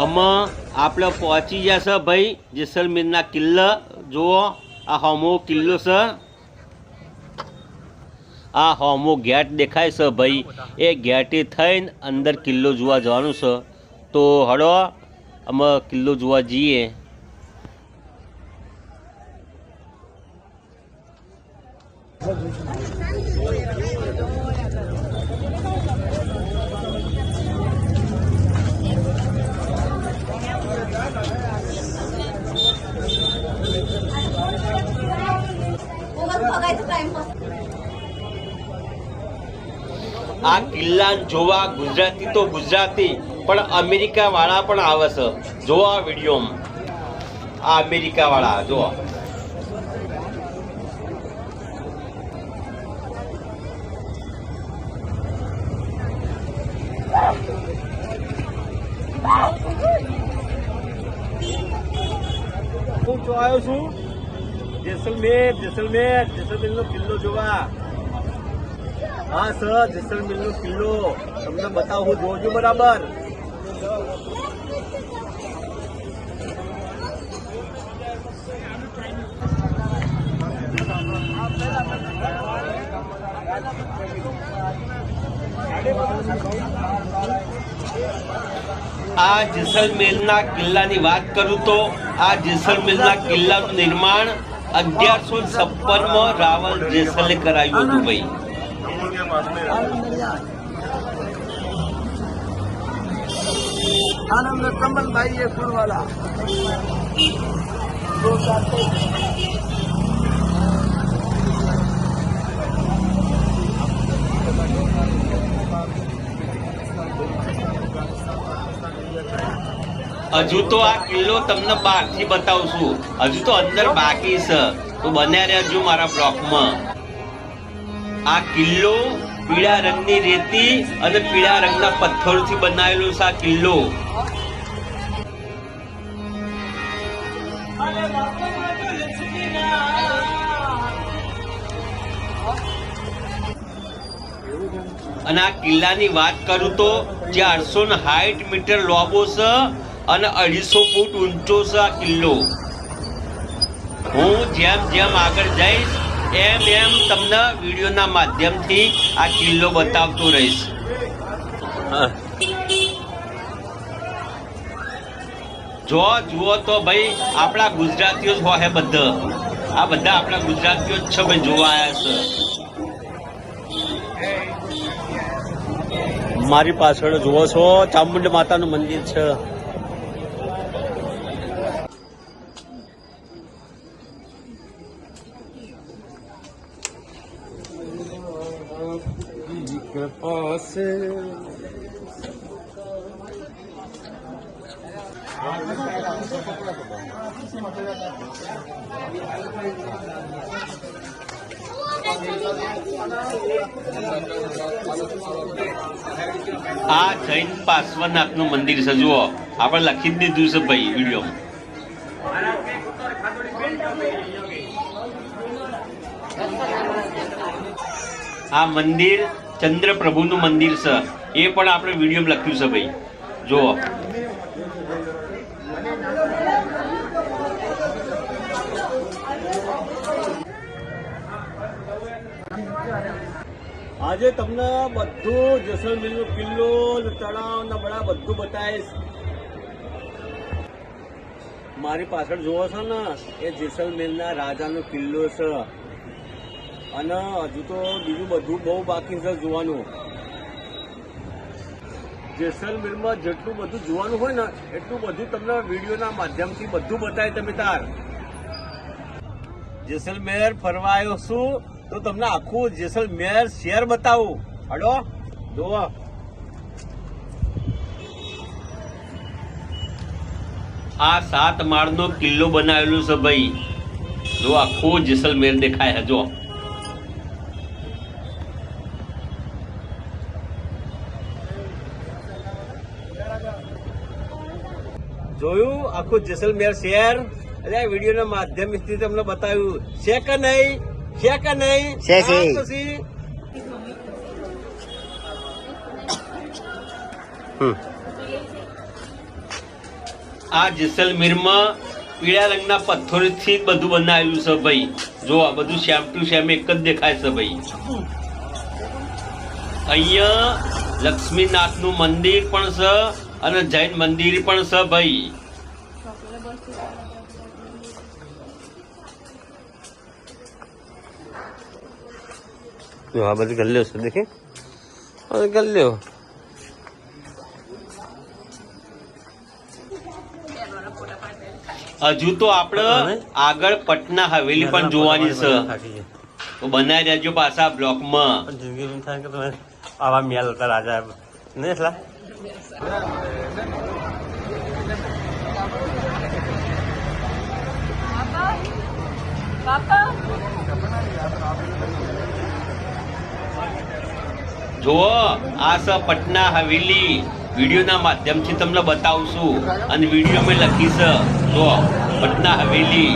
આમાં આપણે પહોંચી ગયા છે ભાઈ જેસલમેરના કિલ્લા. જુઓ, આ હોમો કિલ્લો છે. આ હોમો ગેટ દેખાય છે ભાઈ. એ ગેટે થઈને અંદર કિલ્લો જોવા જવાનું છે. તો હળો, અમે કિલ્લો જોવા જઈએ. આ કિલ્લા જોવા ગુજરાતી તો ગુજરાતી, પણ અમેરિકા વાળા પણ આવે છે જો આ આ અમેરિકા વાળા જો હું જો આવ્યો છું? જેસલમેર જેસલમેર જેસલમેર નો કિલ્લો જોવા. હા, સર જેસલમેર નો કિલ્લો. તમને બતાવું, જોજો બરાબર. આ જેસલમેરના કિલ્લાની વાત કરું તો આ જેસલમેરના કિલ્લાનું નિર્માણ અગિયારસો છપ્પનમાં રાવલ જેસલે કરાયું હતું ભાઈ. આનંદ કમલભાઈ એ ફૂલવાલા હજુ તો આ કિલ્લો તમને બહારથી બતાવશું. હજુ તો અંદર બાકી છે. તો બન્યા રહેજો મારા બ્લોકમાં. આ કિલ્લો પીળા રંગની રેતી અને પીળા રંગના પથ્થરથી બનાવેલો છે આ કિલ્લો. અને આ કિલ્લાની વાત કરું તો ચારસો ને મીટર લોબો છે અને અઢીસો ફૂટ ઊંચો છે આ કિલ્લો. હું જેમ જેમ આગળ જઈશ, એમ એમ તમને વિડીયોના માધ્યમથી આ કિલ્લો બતાવતો રહીશ. જો જુઓ તો ભાઈ, આપણા ગુજરાતીઓ જ હોય બધા. આ બધા આપણા ગુજરાતીઓ જ છે ભાઈ, જોવા આવ્યા છે. મારી પાછળ જુઓ છો, ચામુંડ માતાનું મંદિર છે. આ જૈન પાર્શ્વનાથનું મંદિર છે, જુઓ. આપણે લખી જ દીધું છે ભાઈ વીડિયો આ મંદિર ચંદ્રપ્રભુનું મંદિર છે. એ પણ આપણે વીડિયો લખ્યું છે ભાઈ. જુઓ. આજે તમને બધું જેસલમેરનો કિલ્લો, તળાવ ને બધા બધું બતાવીશ. મારી પાછળ જોવો છો ને, એ જેસલમેરના રાજાનો કિલ્લો છે. અને હજુ તો બીજું બધું બહુ બાકી છે જોવાનું. જેસલમેરમાં જેટલું બધું જોવાનું હોય ને, એટલું બધું તમને વિડીયોના માધ્યમથી બધું બતાવે તમે તાર. જેસલમેર ફરવા આવ્યો છું, તો તમને આખું જેસલમેર શહેર બતાવું. હડો જોવો. આ સાત માળનો કિલ્લો બનાવેલો છે ભાઈ. જો આખો જેસલમેર દેખાય છે જોયું? આખું જેસલમેર શહેર. એટલે આ વિડીયોના માધ્યમથી તમને બતાવ્યું. છે કે નહીં? છે કે નહીં? છે, છે. આ જેસલમેરમાં પીળા રંગના પથ્થરોથી બધું બનાવેલું છે ભાઈ. જો આ બધું શ્યામ ટુ શ્યામ એક જ દેખાય છે ભાઈ. અહીંયા લક્ષ્મીનાથનું મંદિર પણ છે. અને જૈન મંદિર પણ છે ભાઈ. આ બધી ગલ્લ્યો છે દેખી? આ ગલ્લ્યો હજુ તો આપણે આગળ પટના હવેલી પણ જોવાની છે. તો બનાવી દેજો પાછા બ્લોકમાં. પણ જિંદગી એમ થાય કે તમે આવા મેલ હતા રાજા નહીં એટલા? જુઓ, આ સ પટના હવેલી વિડીયોના માધ્યમથી તમને બતાવશું અને વીડિયો મેં લખી છે જો પટના હવેલી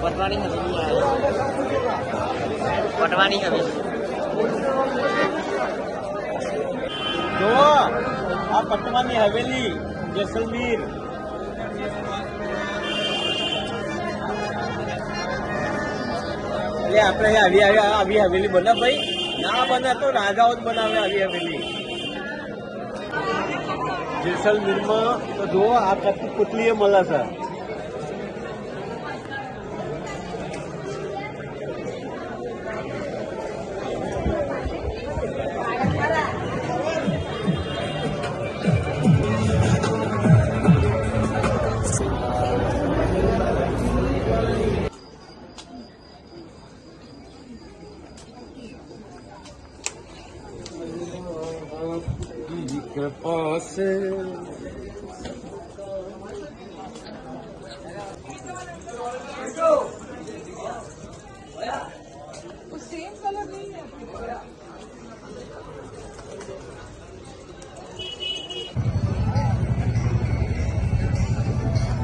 પટવાની હવેલી આવે પટવાની હવેલી જો આ પટવાની હવેલી જેસલમેર એટલે આપણે આવી આવી આવી હવેલી બને ભાઈ ના બને તો રાજાઓ જ બનાવે આવી હવેલી જેસલમેરમાં તો જુઓ આ કચ્છી પુતલી એ મળે છે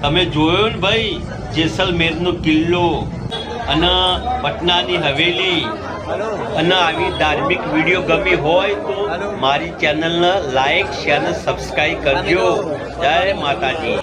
તમે જોયો ને ભાઈ, જેસલમેરનો કિલ્લો અને પટનાની હવેલી અને આવી ધાર્મિક વીડિયો ગમી હોય તો મારી ચેનલને લાઈક, શેર અને સબસ્ક્રાઈબ કરજો. જય માતાજી.